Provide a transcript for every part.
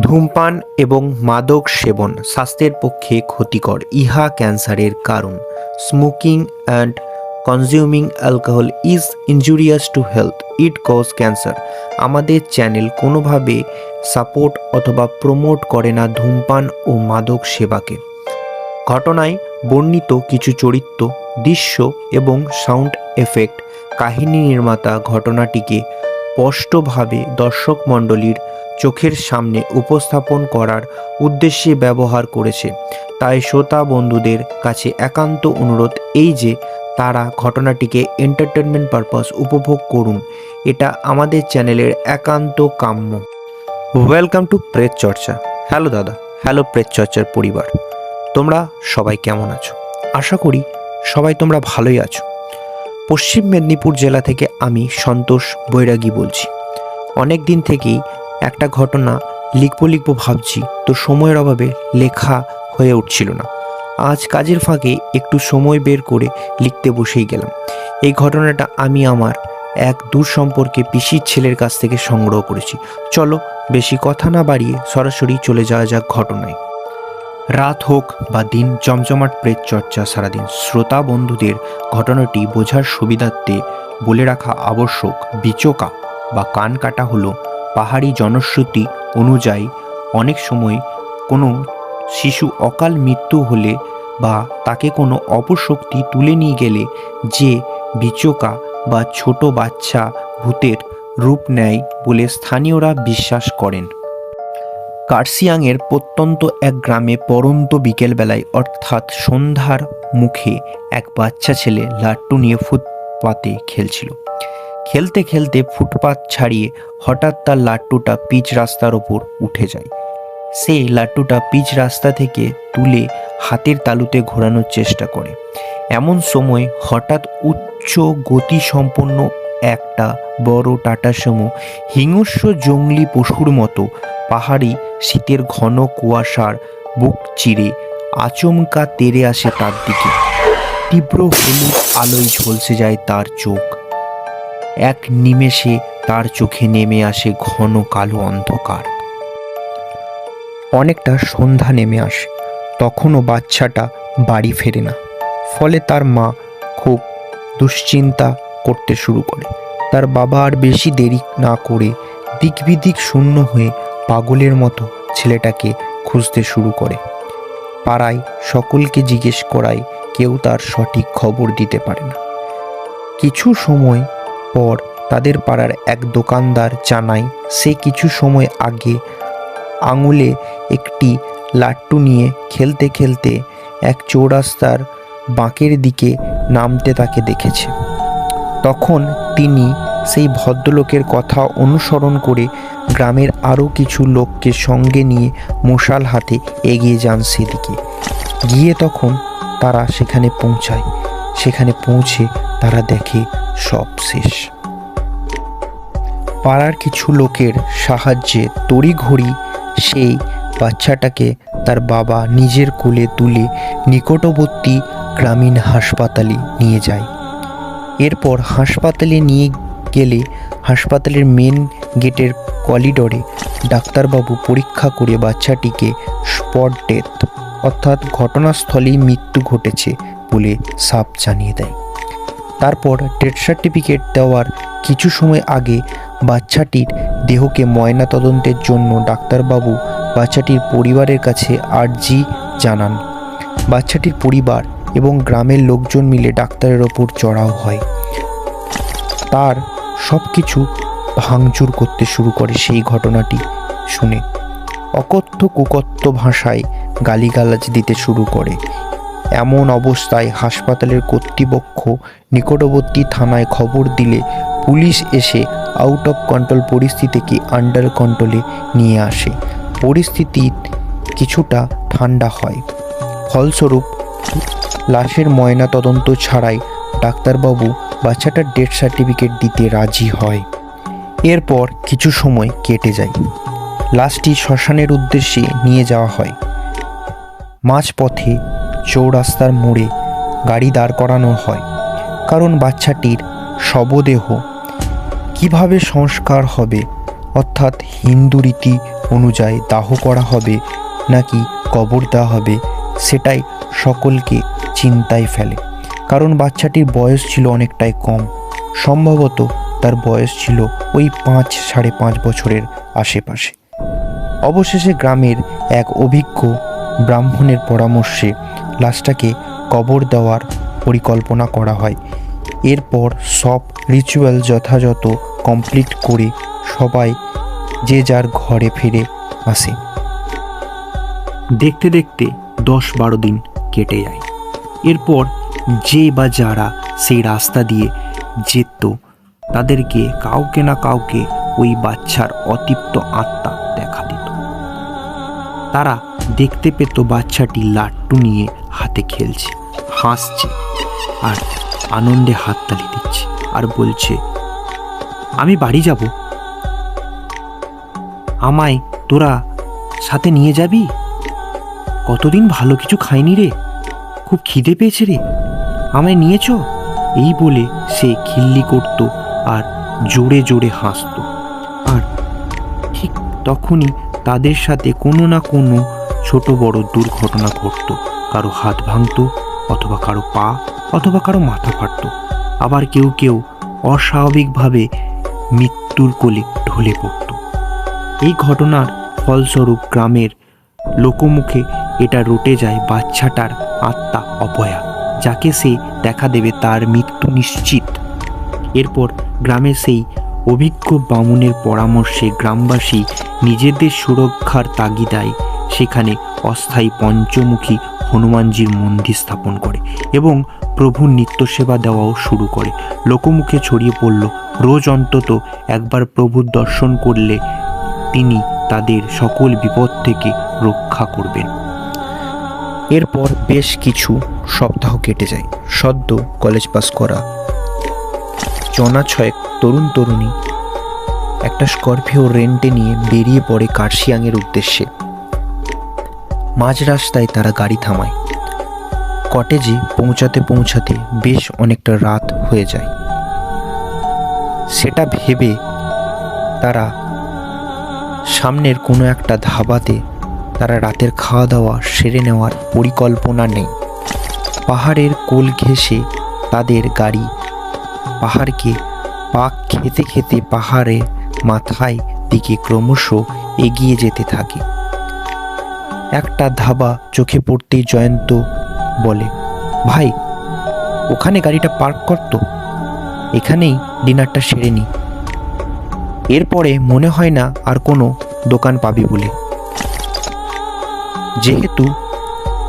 ধূমপান এবং মাদক সেবন স্বাস্থ্যের পক্ষে ক্ষতিকর। ইহা ক্যান্সারের কারণ। Smoking and consuming alcohol is injurious to health. It cause cancer. আমাদের চ্যানেল কোনোভাবে সাপোর্ট অথবা প্রমোট করে না ধূমপান ও মাদক সেবাকে। ঘটনায় বর্ণিত কিছু চরিত্র, দৃশ্য এবং সাউন্ড এফেক্ট কাহিনী নির্মাতা ঘটনাটিকে স্পষ্টভাবে দর্শক মণ্ডলীর চোখের সামনে উপস্থাপন করার উদ্দেশ্যে ব্যবহার করেছে। তাই শ্রোতা বন্ধুদের কাছে একান্ত অনুরোধ এই যে, তারা ঘটনাটিকে এন্টারটেনমেন্ট পারপাস উপভোগ করুন। এটা আমাদের চ্যানেলের একান্ত কাম্য। ওয়েলকাম টু প্রেত চর্চা হ্যালো দাদা হ্যালো প্রেত চর্চার পরিবার। তোমরা সবাই কেমন আছো? আশা করি সবাই তোমরা ভালোই আছো। পশ্চিম মেদিনীপুর জেলা থেকে আমি সন্তোষ বৈরাগী বলছি। অনেক দিন থেকেই একটা ঘটনা লিখব লিখব ভাবছি। তো সময়ের অভাবে লেখা হয়ে উঠছিল না। আজ কাজের ফাঁকে একটু সময় বের করে লিখতে বসেই গেলাম। এই ঘটনাটা আমি আমার এক দূর সম্পর্কে পিসির ছেলের কাছ থেকে সংগ্রহ করেছি। চলো বেশি কথা না বাড়িয়ে সরাসরি চলে যাওয়া যাক ঘটনায়। রাত হোক বা দিন, জমজমাট প্রেত চর্চা সারাদিন। শ্রোতা বন্ধুদের ঘটনাটি বোঝার সুবিধার্থে বলে রাখা আবশ্যক বিচোকা বা কান কাটা হলো পাহাড়ি জনশ্রুতি অনুযায়ী অনেক সময় কোনো শিশু অকাল মৃত্যু হলে বা তাকে কোনো অপশক্তি তুলে নিয়ে গেলে যে বিচোকা বা ছোট বাচ্চা ভূতের রূপ নেয় বলে স্থানীয়রা বিশ্বাস করেন। কার্সিয়াংয়ের প্রত্যন্ত এক গ্রামে পরন্ত বিকেলবেলায় অর্থাৎ সন্ধ্যার মুখে এক বাচ্চা ছেলে লাট্টু নিয়ে ফুটপাতে খেলছিল। খেলতে খেলতে ফুটপাত ছাড়িয়ে হঠাৎ তার লাট্টুটা পিচ রাস্তার ওপর উঠে যায়। সে লাট্টুটা পিচ রাস্তা থেকে তুলে হাতের তালুতে ঘোরানোর চেষ্টা করে। এমন সময় হঠাৎ উচ্চ গতিসম্পন্ন একটা বড় টাটা সুমো হিংস্র জঙ্গলি পশুর মতো পাহাড়ি শীতের ঘন কুয়াশার বুক চিরে আচমকা তেরে আসে তার দিকে। তীব্র হলুদ আলোয় ঝলসে যায় তার চোখ। এক নিমেষে তার চোখে নেমে আসে ঘন কালো অন্ধকার। অনেকটা সন্ধ্যা নেমে আসে, তখনও বাচ্চাটা বাড়ি ফেরে না। ফলে তার মা খুব দুশ্চিন্তা করতে শুরু করে। তার বাবা আর বেশি দেরি না করে দিকবিদিক শূন্য হয়ে পাগলের মতো ছেলেটাকে খুঁজতে শুরু করে। পাড়ায় সকলকে জিজ্ঞেস করায় কেউ তার সঠিক খবর দিতে পারে না। কিছু সময় পর তাদের পাড়ার এক দোকানদার জানায়, সে কিছু সময় আগে আঙুলে একটি লাট্টু নিয়ে খেলতে খেলতে এক চৌরাস্তার বাঁকের দিকে নামতে তাকে দেখেছে। তখন তিনি সেই ভদ্রলোকের কথা অনুসরণ করে গ্রামের আরও কিছু লোককে সঙ্গে নিয়ে মশাল হাতে এগিয়ে যান সেদিকে। গিয়ে তখন তারা সেখানে পৌঁছায়। সেখানে পৌঁছে তারা দেখে সব শেষ। পাড়ার কিছু লোকের সাহায্যে তড়িঘড়ি সেই বাচ্চাটাকে তার বাবা নিজের কোলে তুলে নিকটবর্তী গ্রামীণ হাসপাতালে নিয়ে যায়। এরপর হাসপাতালে নিয়ে গেলে হাসপাতালের মেন গেটের করিডোরে ডাক্তারবাবু পরীক্ষা করে বাচ্চাটিকে স্পট ডেথ অর্থাৎ ঘটনাস্থলেই মৃত্যু ঘটেছে বলে সাপ জানিয়ে দেয়। তারপর ডেথ সার্টিফিকেট দেওয়ার কিছু সময় আগে বাচ্চাটির দেহকে ময়না তদন্তের জন্য ডাক্তারবাবু বাচ্চাটির পরিবারের কাছে আর্জি জানান। বাচ্চাটির পরিবার এবং গ্রামের লোকজন মিলে ডাক্তারের ওপর চড়াও হয়। তার সব কিছু ভাঙচুর করতে শুরু করে সেই ঘটনাটি শুনে। অকথ্য কুকথ্য ভাষায় গালিগালাজ দিতে শুরু করে। এমন অবস্থায় হাসপাতালের কর্তৃপক্ষ নিকটবর্তী থানায় খবর দিলে পুলিশ এসে আউট অফ কন্ট্রোল পরিস্থিতিকে আন্ডার কন্ট্রোলে নিয়ে আসে। পরিস্থিতি কিছুটা ঠান্ডা হয়। ফলস্বরূপ, লাশের ময়না তদন্ত ছাড়াই ডাক্তারবাবু বাচ্চাটার ডেথ সার্টিফিকেট দিতে রাজি হয়। এরপর কিছু সময় কেটে যায়। লাশটি শ্মশানের উদ্দেশ্যে নিয়ে যাওয়া হয়। মাঝপথে চৌরাস্তার মোড়ে গাড়ি দাঁড় করানো হয়। কারণ বাচ্চাটির শবদেহ কীভাবে সংস্কার হবে, অর্থাৎ হিন্দু রীতি অনুযায়ী দাহ করা হবে নাকি কবর দেওয়া হবে, সেটাই সকলকে চিন্তায় ফেলে। কারণ বাচ্চাটির বয়স ছিল অনেকটাই কম। সম্ভবত তার বয়স ছিল ওই পাঁচ সাড়ে পাঁচ বছরের আশেপাশে। অবশেষে গ্রামের এক অভিজ্ঞ ব্রাহ্মণের পরামর্শে লাশটাকে কবর দেওয়ার পরিকল্পনা করা হয়। এরপর সব রিচুয়াল যথাযথ কমপ্লিট করে সবাই যে যার ঘরে ফিরে আসে। দেখতে দেখতে দশ বারো দিন কেটে যায়। এরপর যে বা যারা সেই রাস্তা দিয়ে যেত, তাদেরকে কাউকে না কাউকে ওই বাচ্চার অতৃপ্ত আত্মা দেখা দিত। তারা দেখতে পেত বাচ্চাটি লাট্টু নিয়ে হাতে খেলছে, হাসছে আর আনন্দে হাততালি দিচ্ছে আর বলছে, আমি বাড়ি যাব। আমায় তোরা সাথে নিয়ে যাবি? কতদিন ভালো কিছু খাইনি রে? খুব খিদে পেয়েছে রে। আমায় নিয়েছ এই বলে সে খিল্লি করত আর জোরে জোরে হাসতো। আর ঠিক তখনই তাদের সাথে কোনো না কোনো ছোট বড় দুর্ঘটনা ঘটত। কারও হাত ভাঙতো, অথবা কারও পা, অথবা কারও মাথা ফাটতো। আবার কেউ কেউ অস্বাভাবিকভাবে মৃত্যুর কোলে ঢলে পড়ত। এই ঘটনার ফলস্বরূপ গ্রামের লোকমুখে এটা রটে যায় বাচ্চাটার আত্মা অপয়া, যাকে সে দেখা দেবে তার মৃত্যু নিশ্চিত। এরপর গ্রামের সেই অভিজ্ঞ বামুনের পরামর্শে গ্রামবাসী নিজেদের সুরক্ষার তাগিদায় সেখানে অস্থায়ী পঞ্চমুখী হনুমানজির মন্দির স্থাপন করে এবং প্রভুর নিত্য সেবা দেওয়াও শুরু করে। লোকমুখে ছড়িয়ে পড়ল। রোজ অন্তত একবার প্রভুর দর্শন করলে তিনি তাদের সকল বিপদ থেকে রক্ষা করবেন। এরপর বেশ কিছু সপ্তাহ কেটে যায়। সদ্য কলেজ পাস করা জনা ছয়েক তরুণ তরুণী। একটা স্করপিও রেন্টে নিয়ে বেরিয়ে পড়ে কার্শিয়াংয়ের উদ্দেশ্যে। মাঝ রাস্তায় তারা গাড়ি থামায়। কটেজে পৌঁছাতে পৌঁছাতে বেশ অনেকটা রাত হয়ে যায়। সেটা ভেবে তারা সামনের কোনো একটা ধাবাতে তারা রাতের খাওয়া দাওয়া সেরে নেওয়ার পরিকল্পনা নেই। পাহাড়ের কোল ঘেঁষে তাদের গাড়ি পাহাড়কে পাক খেতে খেতে পাহাড়ে মাথায় দিকে ক্রমশ এগিয়ে যেতে থাকে। একটা ধাবা চোখে পড়তেই জয়ন্ত বলে, ভাই, ওখানে গাড়িটা পার্ক করতো এখানেই ডিনারটা সেরে নি। এরপরে মনে হয় না আর কোনো দোকান পাবি বলে। যেহেতু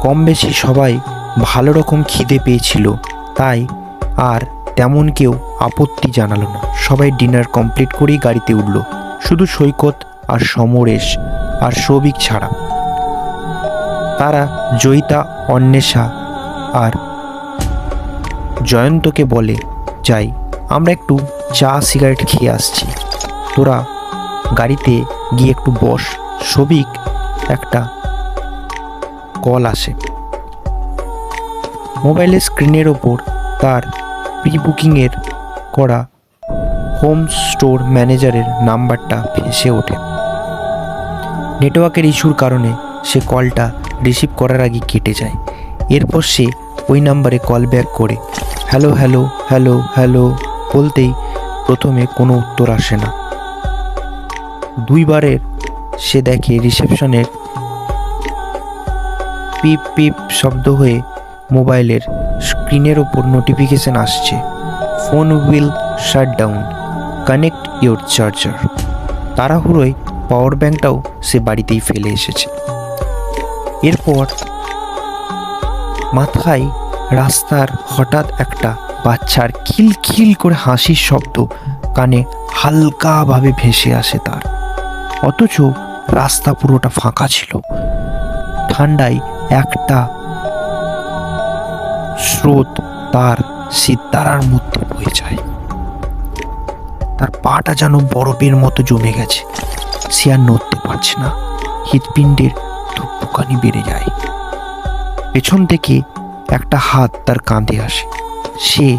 কম বেশি সবাই ভালো রকম খিদে পেয়েছিল, তাই আর তেমন কেউ আপত্তি জানালো না। সবাই ডিনার কমপ্লিট করেই গাড়িতে উঠল। শুধু সৈকত আর সমরেশ আর সৌভিক ছাড়া। তারা, জয়িতা, অন্বেষা আর জয়ন্তকে বলে, যাই, আমরা একটু চা, সিগারেট খেয়ে আসছি। তোরা গাড়িতে গিয়ে একটু বস। সবিক একটা কল আসে। মোবাইলের স্ক্রিনের ওপর তার প্রি বুকিংয়ের করা হোম স্টোর ম্যানেজারের নাম্বারটা ভেসে ওঠে। নেটওয়ার্কের ইস্যুর কারণে সে কলটা রিসিভ করার আগে কেটে যায়। এরপর সে ওই নাম্বারে কল ব্যাক করে, হ্যালো হ্যালো হ্যালো হ্যালো বলতেই প্রথমে কোনো উত্তর আসে না। দুইবারের সে দেখে রিসেপশনের পিপ পিপ শব্দ হয়ে মোবাইলের স্ক্রিনের ওপর নোটিফিকেশন আসছে। Phone will shut down, connect your charger. তাড়াহুড়োয় power ব্যাঙ্কটাও সে বাড়িতেই ফেলে এসেছে। এরপর মাথায় রাস্তার হঠাৎ একটা বাচ্চার খিলখিল করে হাসির শব্দ কানে হালকাভাবে ভেসে আসে তার। অথচ রাস্তা পুরোটা ফাঁকা ছিল। ঠান্ডায় একটা স্রোত তার সিদ্ধারার মধ্যে বয়ে যায়। তার পাটা যেন বরফের মতো জমে গেছে। সে আর নড়তে পারছে না। হৃৎপিণ্ডের ধুকপুকানি বেড়ে যায়। পেছন থেকে একটা হাত তার কাঁধে আসে। সে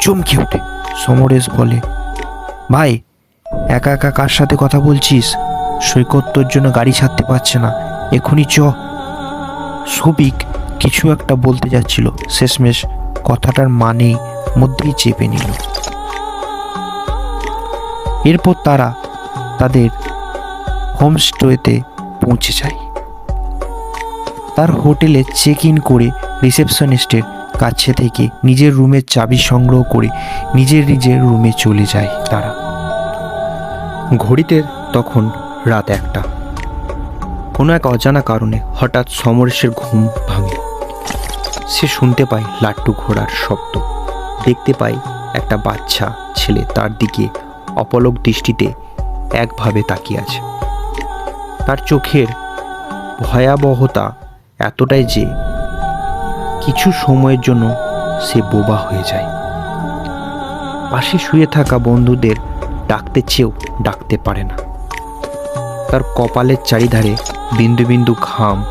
চমকে ওঠে। সমরেশ বলে, ভাই, একা একা কার সাথে কথা বলছিস? সৈকত তোর জন্য গাড়ি ছাড়তে পারছে না। এখনই চ। সবিক কিছু একটা বলতে যাচ্ছিল। শেষমেশ কথাটার মানে মধ্যেই চেপে নিল। এরপর তারা তাদের হোমস্টেতে পৌঁছে যায়। তার হোটেলে চেক ইন করে রিসেপশনিস্টের কাছে থেকে নিজের রুমের চাবি সংগ্রহ করে নিজের নিজের রুমে চলে যায় তারা। ঘড়িতে তখন রাত একটা। কোনো এক অজানা কারণে হঠাৎ সমরেশের ঘুম ভাঙে। সে শুনতে পায় লাট্টু ঘোড়ার শব্দ। দেখতে পায় একটা বাচ্চা ছেলে তার দিকে অপলক দৃষ্টিতে একভাবে তাকিয়ে আছে। তার চোখের ভয়াবহতা এতটাই যে কিছু সময়ের জন্য সে বোবা হয়ে যায়। পাশে শুয়ে থাকা বন্ধুদের ডাকতে চেয়েও ডাকতে পারে না। তার কপালের চারিধারে বিন্দু বিন্দু ঘাম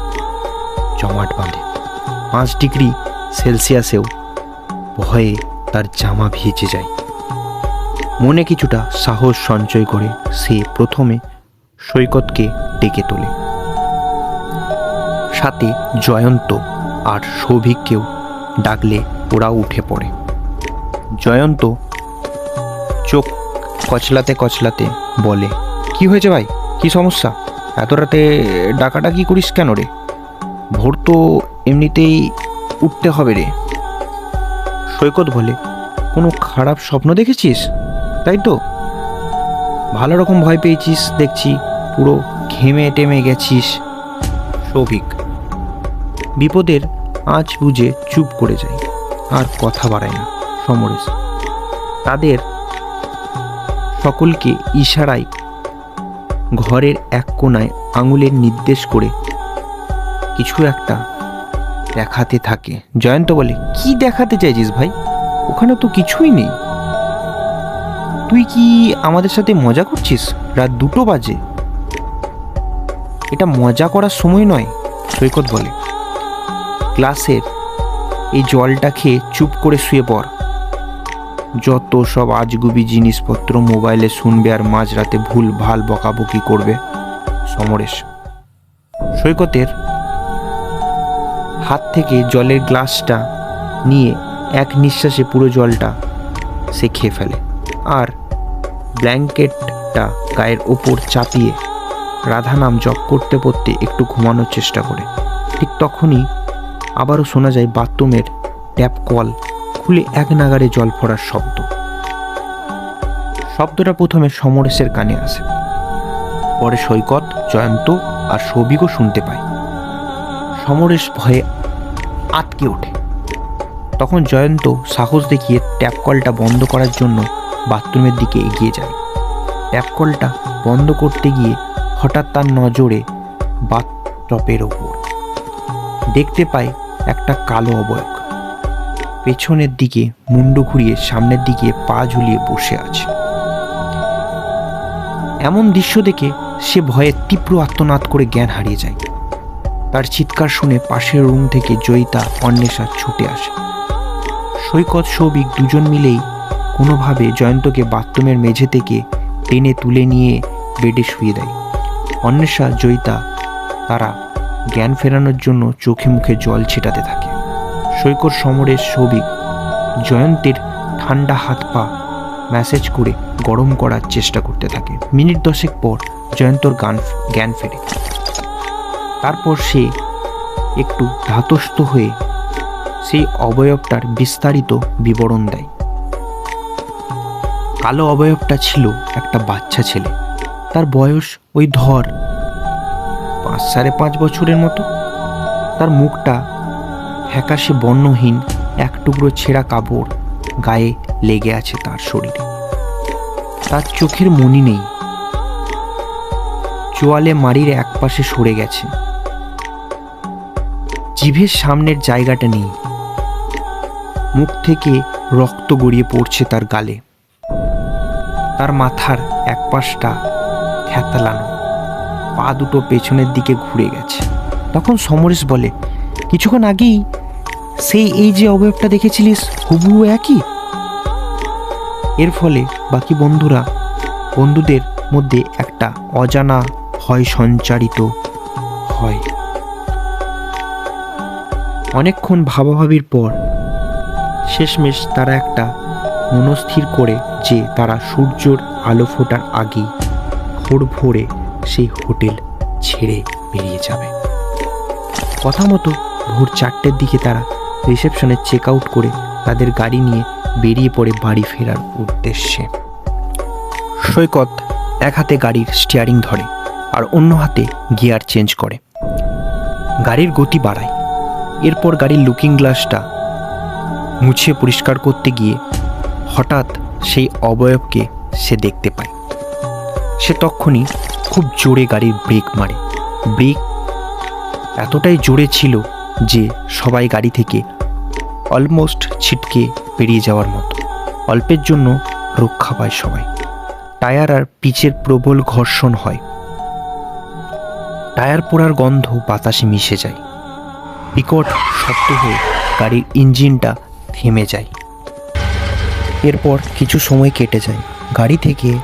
জমাট বাঁধে। পাঁচ ডিগ্রি সেলসিয়াসেও ভয়ে তার জামা ভিজে যায়। মনে কিছুটা সাহস সঞ্চয় করে সে প্রথমে সৈকতকে ডেকে তোলে। সাথে জয়ন্ত আর সৌভিককেও ডাকলে ওরা উঠে পড়ে। জয়ন্ত চোখ কচলাতে কচলাতে বলে, কি হয়েছে ভাই? কি সমস্যা? এত রাতে ডাকাডাকি করিস কেন রে? ভোর তো এমনিতেই উঠতে হবে রে। সৈকত বলে, কোনো খারাপ স্বপ্ন দেখেছিস? তাই তো? ভালো রকম ভয় পেয়েছিস, দেখছি, পুরো ঘেমে টেমে গেছিস। সৌভিক, বিপদের আঁচ বুঝে চুপ করে যায়, আর কথা বাড়ায় না, সমরেশ। তাদের সকলকে ইশারায় ঘরের এক কোণায় আঙুলের নির্দেশ করে কিছু একটা দেখাতে থাকে। জয়ন্ত বলে, কি দেখাতে চাইছিস ভাই? ওখানে তো কিছুই নেই। তুই কি আমাদের সাথে মজা করছিস? রাত দুটো বাজে। এটা মজা করার সময় নয়, সৈকত বলে। গ্লাসের এই জলটা খেয়ে চুপ করে শুয়ে পড়। যত সব আজগুবি জিনিসপত্র মোবাইলে শুনবে আর মাঝরাতে ভুল ভালো বকাবকি করবে। সমরেশ। সৈকতের হাত থেকে জলের গ্লাসটা নিয়ে এক নিঃশ্বাসে পুরো জলটা সে খেয়ে ফেলে। আর ব্ল্যাঙ্কেটটা গায়ের ওপর চাপিয়ে রাধা নাম জপ করতে করতে একটু ঘুমানোর চেষ্টা করে। ঠিক তখনই আবারও শোনা যায় বাথরুমের ট্যাপ কল খুলে এক নাগারে জল পড়ার শব্দ। শব্দটা প্রথমে সমরেশের কানে আসে। পরে সৈকত, জয়ন্ত আর সৌভিকও শুনতে পায়। সমরেশ ভয়ে আটকে ওঠে। তখন জয়ন্ত সাহস দেখিয়ে ট্যাপ কলটা বন্ধ করার জন্য বাথরুমের দিকে এগিয়ে যায়। ট্যাপ কলটা বন্ধ করতে গিয়ে হঠাৎ তার নজরে বাথটপের ওপর। দেখতে পায় একটা কালো অবয়ব। পেছনের দিকে মুন্ডু ঘুরিয়ে সামনের দিকে পা ঝুলিয়ে বসে আছে। এমন দৃশ্য দেখে সে ভয়ে তীব্র আত্মনাদ করে জ্ঞান হারিয়ে যায়। তার চিৎকার শুনে পাশের রুম থেকে জয়িতা অন্বেষা ছুটে আসে। সৈকত, সৌভিক দুজন মিলেই কোনোভাবে জয়ন্তকে বাথরুমের মেঝে থেকে টেনে তুলে নিয়ে বেডে শুয়ে দেয়। অন্বেষা, জয়িতা তারা জ্ঞান ফেরানোর জন্য চোখে মুখে জল ছেটাতে থাকে। সৈকত সমরের সৌভিক জয়ন্তের ঠান্ডা হাত পা ম্যাসেজ করে গরম করার চেষ্টা করতে থাকে। মিনিট দশেক পর জয়ন্তর গান জ্ঞান ফেরে। তারপর সে একটু ধাতস্থ হয়ে সেই অবয়বটার বিস্তারিত বিবরণ দেয়। কালো অবয়বটা ছিল একটা বাচ্চা ছেলে। তার বয়স ওই ধর পাঁচ সাড়ে পাঁচ বছরের মতো। তার মুখটা ফ্যাকাশে বর্ণহীন, এক টুকরো ছেঁড়া কাপড় গায়ে লেগে আছে তার শরীরে। তার চোখের মনি নেই। চোয়ালে মাড়ির একপাশে সরে গেছে। জিভের সামনের জায়গাটা নেই। মুখ থেকে রক্ত গড়িয়ে পড়ছে তার গালে। তার মাথার এক পাশটা থ্যাতালানো পা দুটো পেছনের দিকে ঘুরে গেছে। তখন সমরেশ বলে, কিছুক্ষণ আগেই সেই এই যে অবয়বটা দেখেছিলিস, হুবহু একই? এর ফলে বাকি বন্ধুরা, বন্ধুদের মধ্যে একটা অজানা ভয় সঞ্চারিত হয়। অনেকক্ষণ ভাবাভাবির পর শেষমেশ তারা একটা মনস্থির করে যে তারা সূর্যর আলো ফোটার আগেই ভোর ভোরে সেই হোটেল ছেড়ে বেরিয়ে যাবে। কথা মতো ভোর চারটের দিকে তারা রিসেপশনে চেক আউট করে তাদের গাড়ি নিয়ে বেরিয়ে পড়ে বাড়ি ফেরার উদ্দেশ্যে। সৈকত এক হাতে গাড়ির স্টিয়ারিং ধরে আর অন্য হাতে গিয়ার চেঞ্জ করে। গাড়ির গতি বাড়ায়। এরপর গাড়ির লুকিং গ্লাসটা মুছে পরিষ্কার করতে গিয়ে হঠাৎ সেই অবয়বকে সে দেখতে পায়। সে তখনই খুব জোরে গাড়ির ব্রেক মারে। ব্রেক এতটাই জোরে ছিল যে সবাই গাড়ি থেকে অলমোস্ট ছিটকে পেরিয়ে যাওয়ার মতো। অল্পের জন্য রক্ষা পায় সবাই। টায়ার আর পিচের প্রবল ঘর্ষণ হয়। টায়ার পোড়ার গন্ধ বাতাসে মিশে যায়। বিকট শব্দ হয়ে গাড়ির ইঞ্জিনটা থেমে যায়। এরপর কিছু সময় কেটে যায়। গাড়ি থেকে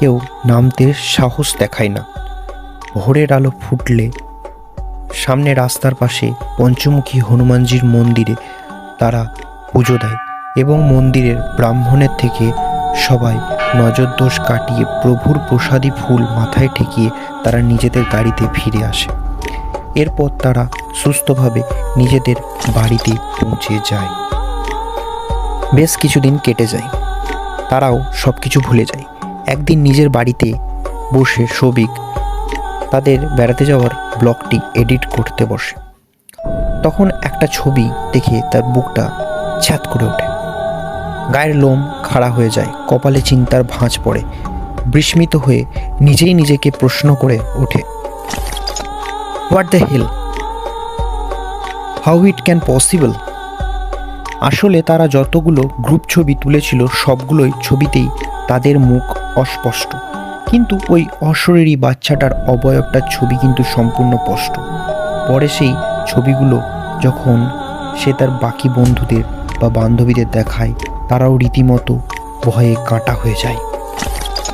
কেউ নামতে সাহস দেখায় না। ভোরের আলো ফুটলে সামনে রাস্তার পাশে পঞ্চমুখী হনুমানজির মন্দিরে তারা পুজো দেয় এবং মন্দিরের ব্রাহ্মণের থেকে সবাই নজর দোষ কাটিয়ে প্রভুর প্রসাদী ফুল মাথায় ঠেকিয়ে তারা নিজেদের গাড়িতে ফিরে আসে। এরপর তারা সুস্থভাবে নিজেদের বাড়িতে পৌঁছে যায়। বেশ কিছুদিন কেটে যায়। তারাও সব কিছু ভুলে যায়। একদিন নিজের বাড়িতে বসে সবিক তাদের বেড়াতে যাওয়ার ব্লগটি এডিট করতে বসে। তখন একটা ছবি দেখে তার বুকটা ছ্যাত করে ওঠে। গায়ের লোম খাড়া হয়ে যায়, কপালে চিন্তার ভাঁজ পড়ে, বিস্মিত হয়ে নিজেই নিজেকে প্রশ্ন করে ওঠে what the hell how it can possible আসলে তারা যতগুলো গ্রুপ ছবি তুলেছিল, সবগুলোই ছবিতেই তাদের মুখ অস্পষ্ট। কিন্তু ওই অশরীরী বাচ্চাটার অবয়বটার ছবি কিন্তু সম্পূর্ণ স্পষ্ট। পরে সেই ছবিগুলো যখন সে তার বাকি বন্ধুদের বা বান্ধবীদের দেখায়, তারাও রীতিমতো ভয়ে কাটা হয়ে যায়।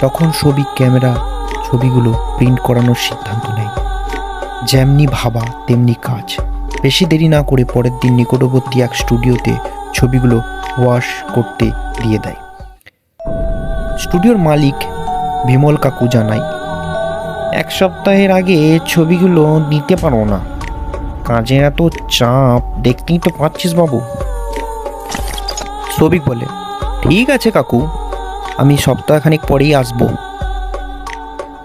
তখন ছবি ক্যামেরা ছবিগুলো প্রিন্ট করানোর সিদ্ধান্ত নেয়। যেমনি ভাবা, তেমনি কাজ। বেশি দেরি না করে পরের দিন নিকটবর্তী এক স্টুডিওতে ছবিগুলো ওয়াশ করতে দিয়ে দেয়। স্টুডিওর মালিক বিমল কাকু জানায়, এক সপ্তাহের আগে ছবিগুলো নিতে পারো না। কাজে এত চাপ, দেখতেই তো পাচ্ছিস বাবু। সবিক বলে, ঠিক আছে কাকু, আমি সপ্তাহখানিক পরেই আসব।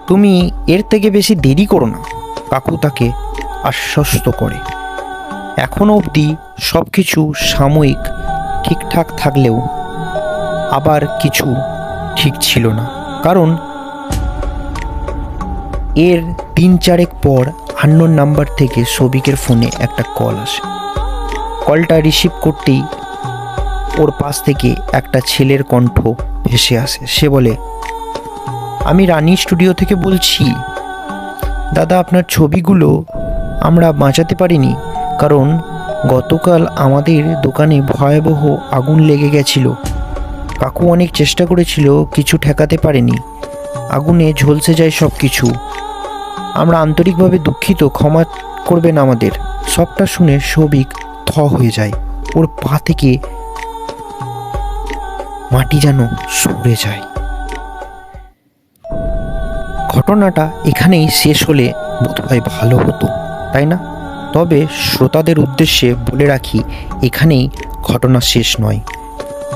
তুমি এর থেকে বেশি দেরি করো না। কাকু তাকে আশ্বস্ত করে। এখনও অবধি সব কিছু সাময়িক, ঠিকঠাক থাকলেও আবার কিছু ঠিক ছিল না। কারণ এর তিন চারেক পর আন্নোর নাম্বার থেকে সবিকের ফোনে একটা কল আসে। কলটা রিসিভ করতেই ওর পাশ থেকে একটা ছেলের কণ্ঠ ভেসে আসে। সে বলে, আমি রানী স্টুডিও থেকে বলছি, দাদা আপনার ছবিগুলো আমরা বাঁচাতে পারিনি। কারণ গতকাল আমাদের দোকানে ভয়াবহ আগুন লেগে গেছিল। কাকু অনেক চেষ্টা করেছিল, কিছু ঠেকাতে পারেনি। আগুনে ঝলসে যায় সব কিছু আমরা আন্তরিকভাবে দুঃখিত, ক্ষমা করবেন আমাদের। সবটা শুনে সবিক থ হয়ে যায়। ওর পা থেকে মাটি যেন সরে যায়। ঘটনাটা এখানেই শেষ হলে বোধহয় ভালো হতো, তাই না? তবে শ্রোতাদের উদ্দেশ্যে বলে রাখি, এখানেই ঘটনা শেষ নয়।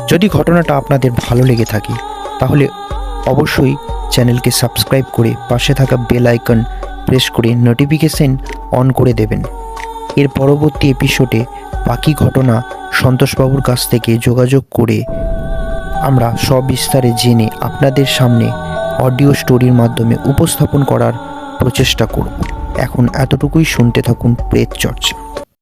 যদি ঘটনাটা আপনাদের ভালো লেগে থাকে, তাহলে অবশ্যই চ্যানেলকে সাবস্ক্রাইব করে পাশে থাকা বেল আইকন প্রেস করে নোটিফিকেশন অন করে দেবেন। এর পরবর্তী এপিসোডে বাকি ঘটনা সন্তোষবাবুর কাছ থেকে যোগাযোগ করে আমরা সবিস্তারে জেনে আপনাদের সামনে অডিও স্টোরির মাধ্যমে উপস্থাপন করার প্রচেষ্টা করব। এখন এতটুকুই শুনতে থাকুন প্রেত চর্চা।